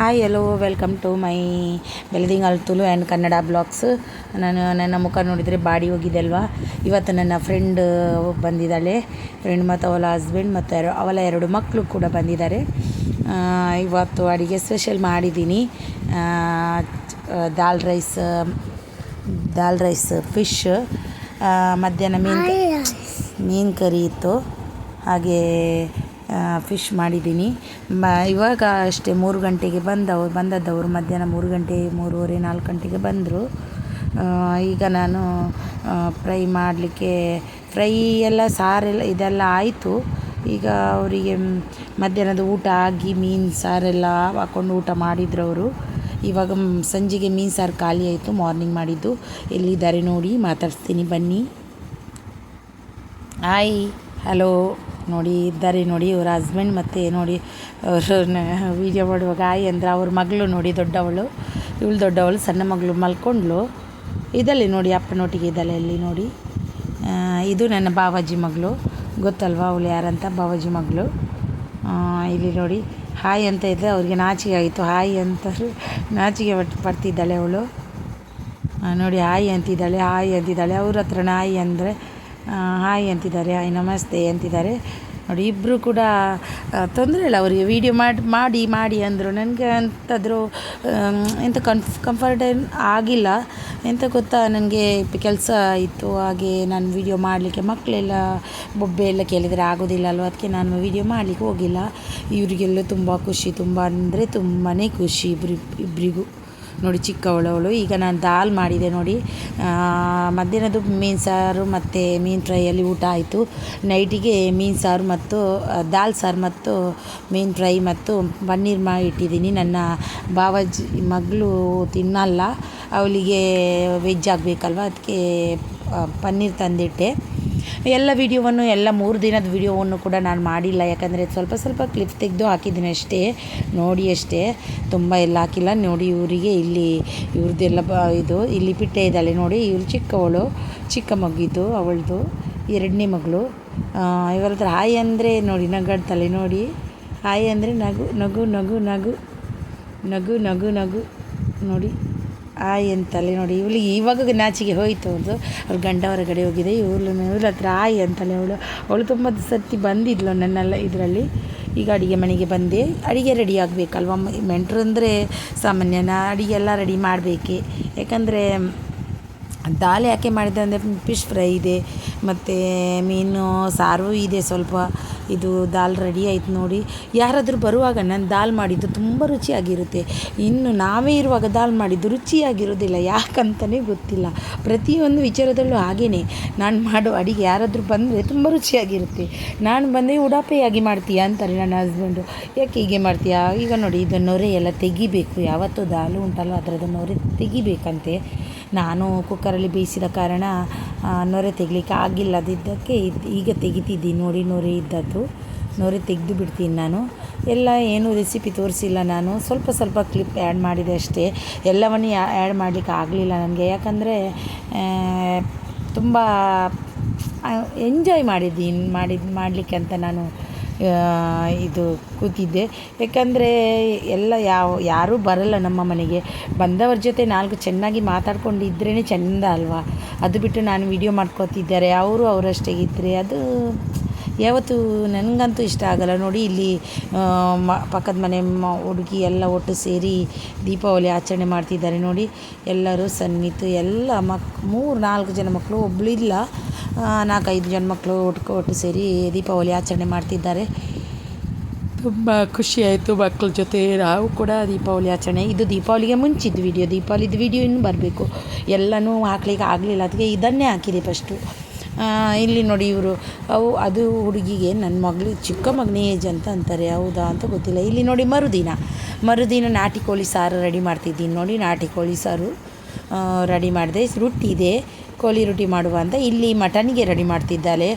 Hi hello welcome to my ಬೆಳದಿಂಗಲ್ ಅಲ್ತುಲು and Kannada blogs ನಾನು ನನ್ನ ಮುಖ ನೋಡಿದರೆ ಬಾಡಿ ಹೋಗಿದೆ ಅಲ್ವಾ? ಇವತ್ತು ನನ್ನ ಫ್ರೆಂಡ್ ಬಂದಿದ್ದಾಳೆ. ಫ್ರೆಂಡ್ ಮತ್ತು ಅವಳ ಹಸ್ಬೆಂಡ್ ಮತ್ತು ಅವಳ ಎರಡು ಮಕ್ಕಳು ಕೂಡ ಬಂದಿದ್ದಾರೆ. ಇವತ್ತು ಅಡುಗೆ ಸ್ಪೆಷಲ್ ಮಾಡಿದ್ದೀನಿ. Dal rice dal rice fish ಮಧ್ಯಾಹ್ನ ಮೀನು ಮೀನು ಕರಿ ಇತ್ತು. ಹಾಗೆ ಫಿಶ್ ಮಾಡಿದ್ದೀನಿ. ಮ, ಇವಾಗ ಅಷ್ಟೇ ಮೂರು ಗಂಟೆಗೆ ಬಂದವು, ಬಂದದ್ದವರು ಮಧ್ಯಾಹ್ನ ಮೂರು ಗಂಟೆ, ಮೂರುವರೆ, ನಾಲ್ಕು ಗಂಟೆಗೆ ಬಂದರು. ಈಗ ನಾನು ಫ್ರೈ ಮಾಡಲಿಕ್ಕೆ, ಫ್ರೈ ಎಲ್ಲ ಸಾರೆಲ್ಲ ಇದೆಲ್ಲ ಆಯಿತು. ಈಗ ಅವರಿಗೆ ಮಧ್ಯಾಹ್ನದ ಊಟ ಆಗಿ ಮೀನು ಸಾರೆಲ್ಲ ಹಾಕ್ಕೊಂಡು ಊಟ ಮಾಡಿದ್ರು ಅವರು. ಇವಾಗ ಸಂಜೆಗೆ ಮೀನು ಸಾರು ಖಾಲಿ ಆಯಿತು, ಮಾರ್ನಿಂಗ್ ಮಾಡಿದ್ದು. ಎಲ್ಲಿದ್ದಾರೆ ನೋಡಿ, ಮಾತಾಡ್ಸ್ತೀನಿ ಬನ್ನಿ. ಹಾಯ್ ಹಲೋ ನೋಡಿ ಇದ್ದಾರೆ ನೋಡಿ, ಇವ್ರ ಹಸ್ಬೆಂಡ್ ಮತ್ತು ನೋಡಿ, ಅವರು ವೀಡಿಯೋ ಮಾಡುವಾಗ ಆಯಿ ಅಂದ್ರೆ ಅವ್ರ ಮಗಳು ನೋಡಿ, ದೊಡ್ಡವಳು. ಇವಳು ದೊಡ್ಡವಳು, ಸಣ್ಣ ಮಗಳು ಮಲ್ಕೊಂಡ್ಳು. ಇದಲ್ಲಿ ನೋಡಿ, ಅಪ್ಪನೊಟ್ಟಿಗೆ ಇದ್ದಾಳೆ ಅಲ್ಲಿ ನೋಡಿ? ಇದು ನನ್ನ ಬಾವಾಜಿ ಮಗಳು. ಗೊತ್ತಲ್ವಾ ಅವಳು ಯಾರಂತ? ಬಾವಾಜಿ ಮಗಳು. ಇಲ್ಲಿ ನೋಡಿ, ಹಾಯ್ ಅಂತ ಇದ್ದರೆ ಅವ್ರಿಗೆ ನಾಚಿಗೆ ಆಯಿತು. ಹಾಯ್ ಅಂತ ನಾಚಿಗೆ ಪಡ್ತಿದ್ದಾಳೆ ಅವಳು. ನೋಡಿ, ಹಾಯ್ ಅಂತಿದ್ದಾಳೆ ಹಾಯ್ ಅಂತಿದ್ದಾಳೆ. ಅವ್ರ ಹತ್ರ ನಾಯಿ ಅಂದರೆ ಹಾಯ್ ಅಂತಿದ್ದಾರೆ, ಹಾಯ್ ನಮಸ್ತೆ ಅಂತಿದ್ದಾರೆ. ನೋಡಿ ಇಬ್ಬರು ಕೂಡ ತೊಂದರೆ ಇಲ್ಲ, ಅವರಿಗೆ ವೀಡಿಯೋ ಮಾಡಿ ಮಾಡಿ ಮಾಡಿ ಅಂದರು. ನನಗೆ ಅಂಥದ್ರು ಎಂಥ ಕನ್ಫ್ ಕಂಫರ್ಟ್ ಆಗಿಲ್ಲ. ಎಂತ ಗೊತ್ತಾ, ನನಗೆ ಕೆಲಸ ಇತ್ತು, ಹಾಗೆ ನಾನು ವೀಡಿಯೋ ಮಾಡಲಿಕ್ಕೆ ಮಕ್ಕಳೆಲ್ಲ ಬೊಬ್ಬೆ ಎಲ್ಲ ಕೇಳಿದರೆ ಆಗೋದಿಲ್ಲ ಅಲ್ವ? ಅದಕ್ಕೆ ನಾನು ವೀಡಿಯೋ ಮಾಡಲಿಕ್ಕೆ ಹೋಗಿಲ್ಲ. ಇವರಿಗೆಲ್ಲ ತುಂಬ ಖುಷಿ, ತುಂಬ ಅಂದರೆ ತುಂಬಾ ಖುಷಿ ಇಬ್ಬರಿ ಇಬ್ಬರಿಗೂ ನೋಡಿ ಚಿಕ್ಕವಳವಳು ಈಗ ನಾನು ದಾಲ್ ಮಾಡಿದೆ ನೋಡಿ. ಮಧ್ಯಾಹ್ನದ್ದು ಮಧ್ಯಾಹ್ನದ ಮೀನು ಸಾರು ಮತ್ತು ಮೀನು ಫ್ರೈಯಲ್ಲಿ ಊಟ ಆಯಿತು. ನೈಟಿಗೆ ಮೀನು ಸಾರು ಮತ್ತು ದಾಲ್ ಸಾರು ಮತ್ತು ಮೀನು ಫ್ರೈ ಮತ್ತು ಪನ್ನೀರ್ ಮಾಡಿ ಇಟ್ಟಿದ್ದೀನಿ. ನನ್ನ ಬಾವಾಜಿ ಮಗಳು ತಿನ್ನಲ್ಲ. ಅವಳಿಗೆ ವೆಜ್ ಆಗಬೇಕಲ್ವ? ಅದಕ್ಕೆ ಪನ್ನೀರ್ ತಂದಿಟ್ಟೆ. ಎಲ್ಲ ವಿಡಿಯೋವನ್ನು, ಎಲ್ಲ ಮೂರು ದಿನದ ವಿಡಿಯೋವನ್ನು ಕೂಡ ನಾನು ಮಾಡಿಲ್ಲ. ಯಾಕಂದರೆ ಸ್ವಲ್ಪ ಸ್ವಲ್ಪ ಕ್ಲಿಪ್ ತೆಗೆದು ಹಾಕಿದ್ದೀನಿ ಅಷ್ಟೇ. ನೋಡಿ ಅಷ್ಟೇ. ತುಂಬ ಎಲ್ಲ ಹಾಕಿಲ್ಲ. ನೋಡಿ ಇವರಿಗೆ ಇಲ್ಲಿ, ಇವ್ರದ್ದೆಲ್ಲ ಬ, ಇದು, ಇಲ್ಲಿ ಪಿಟ್ಟೆ ಇದ್ದಾಳೆ ನೋಡಿ. ಇವ್ರು ಚಿಕ್ಕವಳು, ಚಿಕ್ಕ ಮಗಿದ್ದು ಅವಳದು ಎರಡನೇ ಮಗಳು. ಇವರ ಹತ್ರ ಹಾಯ್ ಅಂದರೆ ನೋಡಿ, ನಗಾಡ್ತಾಳೆ ನೋಡಿ. ಹಾಯ್ ಅಂದರೆ ನಗು ನಗು ನಗು ನಗು. ನಗು ನಗು ನಗು. ನೋಡಿ. ಆಯ್ ಅಂತಲೇ ನೋಡಿ, ಇವಳಿಗೆ ಇವಾಗ ನಾಚಿಗೆ ಹೋಯಿತು ಅದು ಅವ್ರ ಗಂಡ ಹೊರಗಡೆ ಹೋಗಿದೆ ಇವಳು ಇವಳ ಹತ್ರ ಆಯಿ ಅಂತಲೇ ಅವಳು. ಅವಳು ತುಂಬ ಸರ್ತಿ ಬಂದಿದ್ಲು ನನ್ನೆಲ್ಲ ಇದರಲ್ಲಿ. ಈಗ ಅಡುಗೆ ಮನೆಗೆ ಬಂದೆ. ಅಡುಗೆ ರೆಡಿ ಆಗಬೇಕಲ್ವ? ಮೆಂಟ್ರು ಅಂದರೆ ಸಾಮಾನ್ಯನ ಅಡುಗೆ ಎಲ್ಲ ರೆಡಿ ಮಾಡಬೇಕೆ. ಯಾಕಂದರೆ, ದಾಲ್ ಯಾಕೆ ಮಾಡಿದೆ ಅಂದರೆ ಫಿಶ್ ಫ್ರೈ ಇದೆ. ಮತ್ತು ಮೀನು, ಸಾರು ಇದೆ ಸ್ವಲ್ಪ. ಇದು ದಾಲ್ ರೆಡಿ ಆಯ್ತು ನೋಡಿ. ಯಾರಾದರೂ ಬರುವಾಗ ನಾನು ದಾಲ್ ಮಾಡಿದ್ದು ತುಂಬ ರುಚಿಯಾಗಿರುತ್ತೆ. ಇನ್ನು ನಾವೇ ಇರುವಾಗ ದಾಲ್ ಮಾಡಿದ್ದು ರುಚಿಯಾಗಿರೋದಿಲ್ಲ ಯಾಕಂತಲೇ ಗೊತ್ತಿಲ್ಲ. ಪ್ರತಿಯೊಂದು ವಿಚಾರದಲ್ಲೂ ಹಾಗೇ ನಾನು ಮಾಡೋ ಅಡಿಗೆ ಯಾರಾದರೂ ಬಂದರೆ ತುಂಬ ರುಚಿಯಾಗಿರುತ್ತೆ. ನಾನು ಬಂದರೆ ಉಡಾಪೆಯಾಗಿ ಮಾಡ್ತೀಯಾ ಅಂತಾರೆ ನನ್ನ ಹಸ್ಬೆಂಡು ಯಾಕೆ ಹೀಗೆ ಮಾಡ್ತೀಯಾ? ಈಗ ನೋಡಿ, ಇದು ನೊರೆ ಎಲ್ಲ ತೆಗಿಬೇಕು. ಯಾವತ್ತೂ ದಾಲು ಉಂಟಲ್ಲ, ಅದರದ್ದು ನೊರೆ ತೆಗಿಬೇಕಂತೆ. ನಾನು ಕುಕ್ಕರಲ್ಲಿ ಬೇಯಿಸಿದ ಕಾರಣ ನೊರೆ ತೆಗಿಲಿಕ್ಕೆ ಆಗಿಲ್ಲದಿದ್ದಕ್ಕೆ ಇದ್- ಈಗ ತೆಗಿತಿದ್ದೀನಿ. ನೋಡಿ, ನೊರೆ ಇದ್ದದ್ದು. ನೊರೆ ತೆಗೆದು ಬಿಡ್ತೀನಿ ನಾನು. ಎಲ್ಲ ಏನು ರೆಸಿಪಿ ತೋರಿಸಿಲ್ಲ ನಾನು. ಸ್ವಲ್ಪ ಸ್ವಲ್ಪ ಕ್ಲಿಪ್ ಆ್ಯಡ್ ಮಾಡಿದೆ ಅಷ್ಟೇ. ಎಲ್ಲವನ್ನೂ ಆ್ಯಡ್ ಮಾಡಲಿಕ್ಕೆ ಆಗಲಿಲ್ಲ ನನಗೆ. ಯಾಕಂದರೆ ತುಂಬ ಎಂಜಾಯ್ ಮಾಡಿದ್ದೀನಿ ಮಾಡಿದ್ದು ಮಾಡಲಿಕ್ಕೆ ಅಂತ ನಾನು ಇದು ಕೂತಿದ್ದೆ. ಯಾಕಂದರೆ ಎಲ್ಲ ಯಾವ, ಯಾರೂ ಬರಲ್ಲ ನಮ್ಮ ಮನೆಗೆ. ಬಂದವ್ರ ಜೊತೆ ನಾಲ್ಕು ಚೆನ್ನಾಗಿ ಮಾತಾಡ್ಕೊಂಡಿದ್ರೇ ಚೆಂದ ಅಲ್ವಾ? ಅದು ಬಿಟ್ಟು ನಾನು ವಿಡಿಯೋ ಮಾಡ್ಕೋತಿದ್ದಾರೆ. ಅವರು ಅವರಷ್ಟೇ ಇದ್ದರೆ ಅದು ಯಾವತ್ತೂ ನನಗಂತೂ ಇಷ್ಟ ಆಗಲ್ಲ. ನೋಡಿ ಇಲ್ಲಿ ಮ ಪಕ್ಕದ ಮನೆ ಮ ಹುಡುಗಿ ಎಲ್ಲ ಒಟ್ಟು ಸೇರಿ ದೀಪಾವಳಿ ಆಚರಣೆ ಮಾಡ್ತಿದ್ದಾರೆ. ನೋಡಿ ಎಲ್ಲರೂ ಸನ್ನಿತು ಎಲ್ಲ ಮಕ್ ಮೂರು ನಾಲ್ಕು ಜನ ಮಕ್ಕಳು ಒಬ್ಬಳು ಇಲ್ಲ ಆ, ನಾಲ್ಕೈದು ಜನ ಮಕ್ಕಳು ಒಟ್ಟು ಒಟ್ಟು ಸೇರಿ ದೀಪಾವಳಿ ಆಚರಣೆ ಮಾಡ್ತಿದ್ದಾರೆ. ತುಂಬ ಖುಷಿಯಾಯಿತು ಮಕ್ಕಳ ಜೊತೆ. ನಾವು ಕೂಡ ದೀಪಾವಳಿ ಆಚರಣೆ ಇದು ದೀಪಾವಳಿಗೆ ಮುಂಚಿದ್ದು ವಿಡಿಯೋ ದೀಪಾವಳಿದು ವಿಡಿಯೋ ಇನ್ನೂ ಬರಬೇಕು. ಎಲ್ಲನೂ ಹಾಕ್ಲಿಕ್ಕೆ ಆಗಲಿಲ್ಲ. ಅದಕ್ಕೆ ಇದನ್ನೇ ಹಾಕಿದೆ ಫಸ್ಟು ಇಲ್ಲಿ ನೋಡಿ ಇವರು. ಅವು, ಅದು ಹುಡುಗಿಗೆ ನನ್ನ ಮಗಳು, ಚಿಕ್ಕ ಮಗನೇ ಏಜ್ ಅಂತ ಅಂತಾರೆ. ಹೌದಾ ಅಂತ ಗೊತ್ತಿಲ್ಲ. ಇಲ್ಲಿ ನೋಡಿ ಮರುದಿನ. ಮರುದಿನ ನಾಟಿ ಕೋಳಿ ಸಾರು ರೆಡಿ ಮಾಡ್ತಿದ್ದೀನಿ ನೋಡಿ. ನಾಟಿ ಕೋಳಿ ಸಾರು ರೆಡಿ ಮಾಡಿದೆ. ರೊಟ್ಟಿ ಇದೆ. ಕೋಳಿ ರೊಟ್ಟಿ ಮಾಡುವ ಅಂತ. ಇಲ್ಲಿ ಮಟನ್ಗೆ ರೆಡಿ ಮಾಡ್ತಿದ್ದಾಳೆ.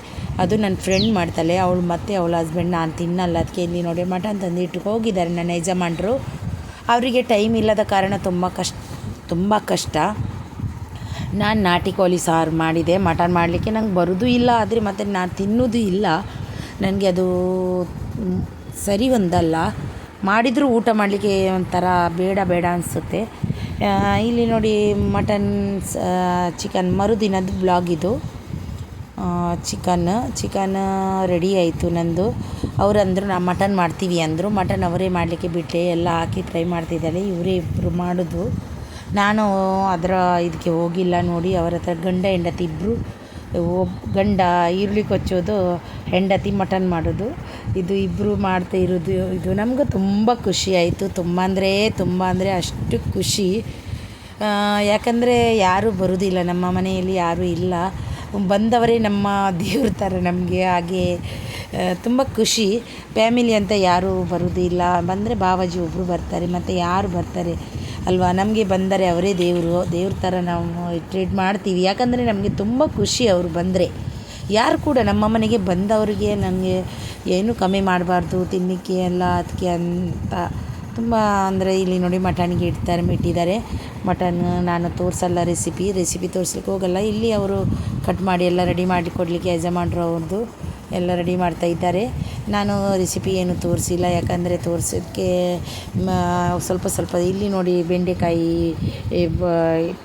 ಅದು ನನ್ನ ಫ್ರೆಂಡ್ ಮಾಡ್ತಾಳೆ. ಅವಳು ಮತ್ತೆ ಅವಳ ಹಸ್ಬೆಂಡ್ ನಾನು ತಿನ್ನಲ್ಲ ಅದಕ್ಕೆ ಇಲ್ಲಿ ನೋಡಿ ಮಟನ್ ತಂದು ಇಟ್ಟು ಹೋಗಿದ್ದಾರೆ ನನ್ನ ಯಜಮಾನರು. ಅವರಿಗೆ ಟೈಮ್ ಇಲ್ಲದ ಕಾರಣ ತುಂಬ ಕಷ್ಟ ತುಂಬ ಕಷ್ಟ. ನಾನು ನಾಟಿ ಕೋಳಿ ಸಾರು ಮಾಡಿದೆ, ಮಟನ್ ಮಾಡಲಿಕ್ಕೆ ನಂಗೆ ಬರೋದು ಇಲ್ಲ, ಆದರೆ ಮತ್ತು ನಾನು ತಿನ್ನೋದು ಇಲ್ಲ. ನನಗೆ ಅದು ಸರಿ ಒಂದಲ್ಲ. ಮಾಡಿದರೂ ಊಟ ಮಾಡಲಿಕ್ಕೆ ಒಂಥರ ಬೇಡ ಬೇಡ ಅನಿಸುತ್ತೆ. ಇಲ್ಲಿ ನೋಡಿ ಮಟನ್ ಚಿಕನ್ ಮರುದಿನದ ಬ್ಲಾಗ್ ಇದು. ಚಿಕನ್ ಚಿಕನ್ ರೆಡಿ ಆಯಿತು ನಂದು. ಅವ್ರು ಅಂದರು, ನಾ ಮಟನ್ ಮಾಡ್ತೀವಿ ಅಂದರು. ಮಟನ್ ಅವರೇ ಮಾಡಲಿಕ್ಕೆ ಬಿಟ್ಟೆ, ಎಲ್ಲ ಹಾಕಿ ಟ್ರೈ ಮಾಡ್ತಿದ್ದಾಳೆ. ಇವರೇ ಇಬ್ಬರು ಮಾಡೋದು. ನಾನು ಅದರ ಇದಕ್ಕೆ ಹೋಗಿಲ್ಲ ನೋಡಿ, ಅವರ ಹತ್ರ ಗಂಡ, ಹೆಂಡತಿ ಇಬ್ಬರು ಒಬ್ಬ ಗಂಡ ಈರುಳ್ಳಿ ಕೊಚ್ಚೋದು, ಹೆಂಡತಿ ಮಟನ್ ಮಾಡೋದು, ಇದು ಇಬ್ಬರು ಮಾಡ್ತಾ ಇರೋದು, ಇದು ನಮಗೂ ತುಂಬ ಖುಷಿ ಆಯಿತು. ತುಂಬ ಅಂದರೆ ತುಂಬ ಅಂದರೆ ಅಷ್ಟು ಖುಷಿ. ಯಾಕಂದರೆ ಯಾರೂ ಬರೋದಿಲ್ಲ, ನಮ್ಮ ಮನೆಯಲ್ಲಿ ಯಾರೂ ಇಲ್ಲ. ಬಂದವರೇ ನಮ್ಮ ದೇವ್ರ ಥರ ನಮಗೆ, ಹಾಗೆ ತುಂಬ ಖುಷಿ. ಫ್ಯಾಮಿಲಿ ಅಂತ ಯಾರೂ ಬರೋದಿಲ್ಲ. ಬಂದರೆ ಬಾವಾಜಿ ಒಬ್ಬರು ಬರ್ತಾರೆ, ಮತ್ತು ಯಾರು ಬರ್ತಾರೆ ಅಲ್ವಾ? ನಮಗೆ ಬಂದರೆ ಅವರೇ ದೇವರು. ದೇವ್ರ ಥರ ನಾವು ಟ್ರೀಟ್ ಮಾಡ್ತೀವಿ. ಯಾಕಂದರೆ ನಮಗೆ ತುಂಬ ಖುಷಿ ಅವರು ಬಂದರೆ. ಯಾರು ಕೂಡ ನಮ್ಮ ಮನೆಗೆ ಬಂದವರಿಗೆ ನನಗೆ ಏನು ಕಮ್ಮಿ ಮಾಡಬಾರ್ದು. ತಿನ್ನಲಿಕ್ಕೆ ಎಲ್ಲ ಅದಕ್ಕೆ ಅಂತ ತುಂಬ ಅಂದರೆ ಇಲ್ಲಿ ನೋಡಿ ಮಟನ್ಗೆ ಇಡ್ತಾರೆ ಇಟ್ಟಿದ್ದಾರೆ ಮಟನ್ ನಾನು ತೋರಿಸಲ್ಲ ರೆಸಿಪಿ. ರೆಸಿಪಿ ತೋರಿಸ್ಲಿಕ್ಕೆ ಹೋಗಲ್ಲ. ಇಲ್ಲಿ ಅವರು ಕಟ್ ಮಾಡಿ ಎಲ್ಲ ರೆಡಿ ಮಾಡಿ ಕೊಡಲಿಕ್ಕೆ ಯಜಮಾನ್ರು ಅವ್ರದ್ದು. ಎಲ್ಲ ರೆಡಿ ಮಾಡ್ತಾ ಇದ್ದಾರೆ. ನಾನು ರೆಸಿಪಿ ಏನು ತೋರಿಸಿಲ್ಲ, ಯಾಕಂದರೆ ತೋರಿಸೋಕ್ಕೆ ಸ್ವಲ್ಪ ಸ್ವಲ್ಪ ಇಲ್ಲಿ ನೋಡಿ ಬೆಂಡೆಕಾಯಿ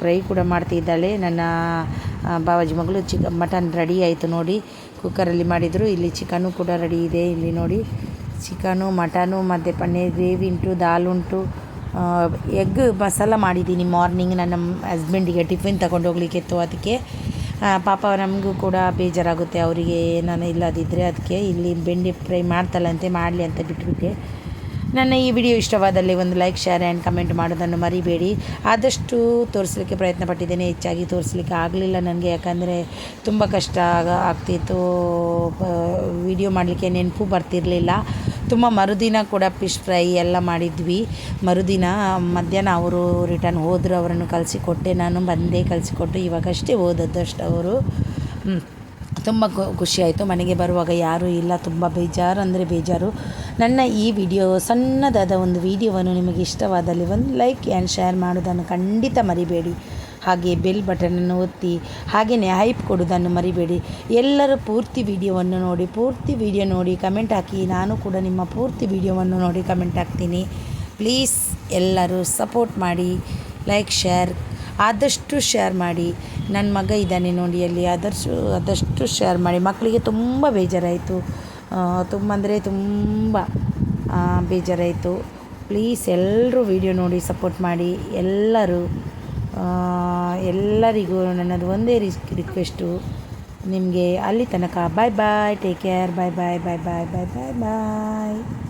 ಫ್ರೈ ಕೂಡ ಮಾಡ್ತಿದ್ದಾಳೆ ನನ್ನ ಬಾವಾಜಿ ಮಗಳು ಚಿಕ, ಮಟನ್ ರೆಡಿ ಆಯಿತು ನೋಡಿ. ಕುಕ್ಕರಲ್ಲಿ ಮಾಡಿದರು, ಇಲ್ಲಿ ಚಿಕನು ಕೂಡ ರೆಡಿ ಇದೆ. ಇಲ್ಲಿ ನೋಡಿ, ಚಿಕನು, ಮಟನು ಮತ್ತು ಪನ್ನೀರ್, ಗ್ರೇವಿ ಉಂಟು, ದಾಲ್ ಉಂಟು. ಎಗ್ ಮಸಾಲ ಮಾಡಿದ್ದೀನಿ ಮಾರ್ನಿಂಗ್. ನನ್ನ ಹಸ್ಬೆಂಡಿಗೆ ಟಿಫಿನ್ ತಗೊಂಡು ಇತ್ತು ಅದಕ್ಕೆ. ಪಾಪ ನಮಗೂ ಕೂಡ ಬೇಜಾರಾಗುತ್ತೆ. ಅವರಿಗೆ ನಾನು ಇಲ್ಲದಿದ್ದರೆ ಅದಕ್ಕೆ ಇಲ್ಲಿ ಬೆಂಡೆ ಫ್ರೈ ಮಾಡ್ತಲ್ಲಂತೆ ಮಾಡಲಿ ಅಂತ ಬಿಟ್ಬಿಟ್ಟೆ ನನ್ನ ಈ ವಿಡಿಯೋ ಇಷ್ಟವಾದಲ್ಲಿ ಒಂದು ಲೈಕ್ ಶೇರ್ ಆ್ಯಂಡ್ ಕಮೆಂಟ್ ಮಾಡೋದನ್ನು ಮರಿಬೇಡಿ. ಆದಷ್ಟು ತೋರಿಸಲಿಕ್ಕೆ ಪ್ರಯತ್ನ ಪಟ್ಟಿದ್ದೇನೆ. ಹೆಚ್ಚಾಗಿ ತೋರಿಸಲಿಕ್ಕೆ ಆಗಲಿಲ್ಲ ನನಗೆ, ಯಾಕಂದರೆ ತುಂಬ ಕಷ್ಟ ಆಗ್ತಿತ್ತು. ವಿಡಿಯೋ ಮಾಡಲಿಕ್ಕೆ ನೆನಪು ಬರ್ತಿರಲಿಲ್ಲ. ತುಂಬ ಮರುದಿನ ಕೂಡ ಫಿಶ್ ಫ್ರೈ ಎಲ್ಲ ಮಾಡಿದ್ವಿ. ಮರುದಿನ ಮಧ್ಯಾಹ್ನ ಅವರು ರಿಟರ್ನ್ ಹೋದರು, ಅವರನ್ನು ಕಳಿಸಿಕೊಟ್ಟೆ. ನಾನು ಬಂದೇ ಕಳಿಸಿಕೊಟ್ಟು. ಇವಾಗಷ್ಟೇ ಓದದ್ದಷ್ಟು ಅವರು. ತುಂಬ ಖುಷಿಯಾಯಿತು ಮನೆಗೆ ಬರುವಾಗ ಯಾರೂ ಇಲ್ಲ. ತುಂಬ ಬೇಜಾರು ಅಂದರೆ ಬೇಜಾರು. ನನ್ನ ಈ ವಿಡಿಯೋ, ಸಣ್ಣದಾದ ಒಂದು ವಿಡಿಯೋವನ್ನು ನಿಮಗೆ ಇಷ್ಟವಾದಲ್ಲಿ ಒಂದು ಲೈಕ್ ಆ್ಯಂಡ್ ಶೇರ್ ಮಾಡೋದನ್ನು ಖಂಡಿತ ಮರಿಬೇಡಿ. ಹಾಗೆ ಬೆಲ್ ಬಟನನ್ನು ಒತ್ತಿ, ಹಾಗೆಯೇ ಹೈಪ್ ಕೊಡೋದನ್ನು ಮರಿಬೇಡಿ. ಎಲ್ಲರೂ ಪೂರ್ತಿ ವಿಡಿಯೋವನ್ನು ನೋಡಿ, ಪೂರ್ತಿ ವಿಡಿಯೋ ನೋಡಿ ಕಮೆಂಟ್ ಹಾಕಿ. ನಾನು ಕೂಡ ನಿಮ್ಮ ಪೂರ್ತಿ ವಿಡಿಯೋವನ್ನು ನೋಡಿ ಕಮೆಂಟ್ ಹಾಕ್ತೀನಿ. ಪ್ಲೀಸ್ ಎಲ್ಲರೂ ಸಪೋರ್ಟ್ ಮಾಡಿ ಲೈಕ್ ಶೇರ್ ಆದಷ್ಟು ಶೇರ್ ಮಾಡಿ. ನನ್ನ ಮಗ ಇದ್ದಾನೆ ನೋಡಿ ಅಲ್ಲಿ, ಆದಷ್ಟು ಆದಷ್ಟು ಶೇರ್ ಮಾಡಿ. ಮಕ್ಕಳಿಗೆ ತುಂಬ ಬೇಜಾರಾಯಿತು. ತುಂಬ ಅಂದರೆ ತುಂಬ ಬೇಜಾರಾಯಿತು. ಪ್ಲೀಸ್ ಎಲ್ಲರೂ ವಿಡಿಯೋ ನೋಡಿ ಸಪೋರ್ಟ್ ಮಾಡಿ. ಎಲ್ಲರೂ ಎಲ್ಲರಿಗೂ ನನ್ನದು ಒಂದೇ ರಿಕ್ವೆಸ್ಟು ನಿಮಗೆ ಅಲ್ಲಿ ತನಕ. ಬಾಯ್ ಬಾಯ್ ಟೇಕ್ ಕೇರ್ ಬಾಯ್ ಬಾಯ್ ಬಾಯ್ ಬಾಯ್ ಬಾಯ್ ಬಾಯ್ ಬಾಯ್